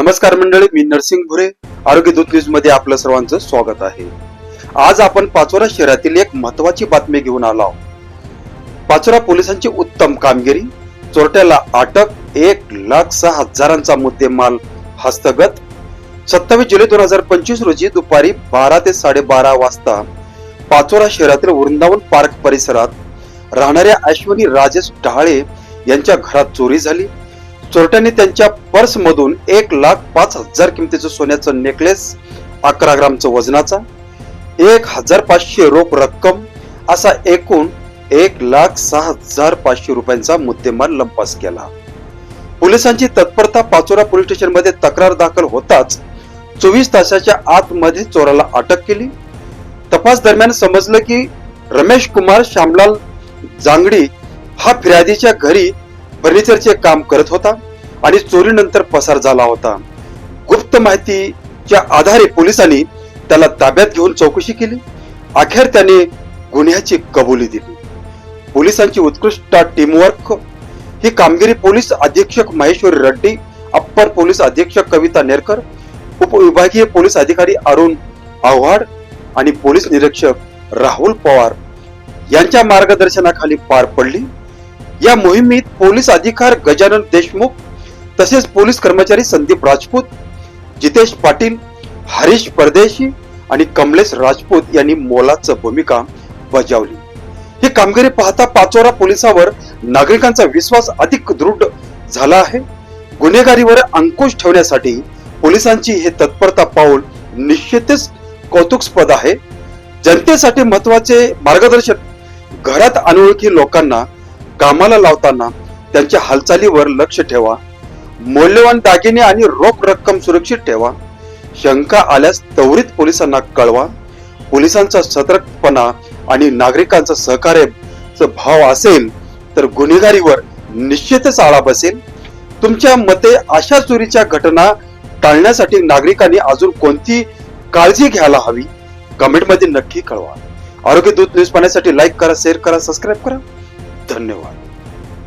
नमस्कार मंडळी मी नरसिंग भुरे. आरोग्य दूत न्यूजमध्ये आपलं सर्वांचं स्वागत आहे. आज आपण पाचोरा शहरातील एक महत्वाची बातमी घेऊन आलो आहोत. पाचोरा पोलिसांची उत्तम कामगिरी चोरट्याला अटक एक लाख सहा हजारांचा मुद्देमाल हस्तगत. सत्तावीस जुलै दोन हजार पंचवीस रोजी दुपारी बारा ते साडेबारा वाजता पाचोरा शहरातील वृंदावन पार्क परिसरात राहणाऱ्या अश्विनी राजेश ढाळे यांच्या घरात चोरी झाली. चोरट्यांनी त्यांच्या पर्स मधून एक लाख पाच हजार किमतीचं सोन्याचं नेकलेस अकरा ग्रामचं वजनाचा एक हजार पाचशे रोख रक्कम असा एकूण एक लाख सहा हजार पाचशे रुपयांचा मुद्देमाल लंपास केला. पोलिसांची तत्परता पाचोरा पोलीस स्टेशनमध्ये तक्रार दाखल होताच चोवीस तासाच्या आतमध्ये चोराला अटक केली. तपास दरम्यान समजलं की रमेश कुमार श्यामलाल जांगडी हा फिर्यादीच्या घरी फर्निचरचे काम करत होता आणि चोरीनंतर पसार झाला होता. गुप्त माहितीच्या आधारे पोलिसांनी त्याला ताब्यात घेऊन चौकशी केली. अखेर त्याने गुन्ह्याची कबुली दिली. पोलिसांची उत्कृष्ट टीमवर्क ही कामगिरी पोलीस अधीक्षक महेश्वरी रेड्डी अप्पर पोलीस अधीक्षक कविता नेरकर उपविभागीय पोलीस अधिकारी अरुण आव्हाड आणि पोलीस निरीक्षक राहुल पवार यांच्या मार्गदर्शनाखाली पार पडली. या मोहिमेत पोलीस अधिकार गजानन देशमुख तसेच पोलीस कर्मचारी संदीप राजपूत जितेश पाटील हरीश परदेशी आणि कमलेश राजपूत यांनी मोलाचं भूमिका बजावली. ही कामगिरी पाहता पाचोरा पोलिसावर नागरिकांचा विश्वास अधिक दृढ झाला आहे. गुन्हेगारीवर अंकुश ठेवण्यासाठी पोलिसांची हे तत्परता पाऊल निश्चितच कौतुकस्पद आहे. जनतेसाठी महत्त्वाचे मार्गदर्शन घरात अनोळखी लोकांना कामाला लावताना त्यांच्या हालचालीवर लक्ष ठेवा. मौल्यवान दागिने आणि रोख रक्कम सुरक्षित ठेवा. शंका आल्यास त्वरित पोलिसांना कळवा. पोलिसांचा सतर्कपणा आणि नागरिकांचा सहकार्य भाव असेल तर गुन्हेगारीवर निश्चितच आळा बसेल. तुमच्या मते अशा चोरीच्या घटना टाळण्यासाठी नागरिकांनी अजून कोणती काळजी घ्यायला हवी? कमेंटमध्ये नक्की कळवा. आरोग्य दूत न्यूज पाहण्यासाठी लाईक करा शेअर करा सबस्क्राईब करा. धन्यवाद.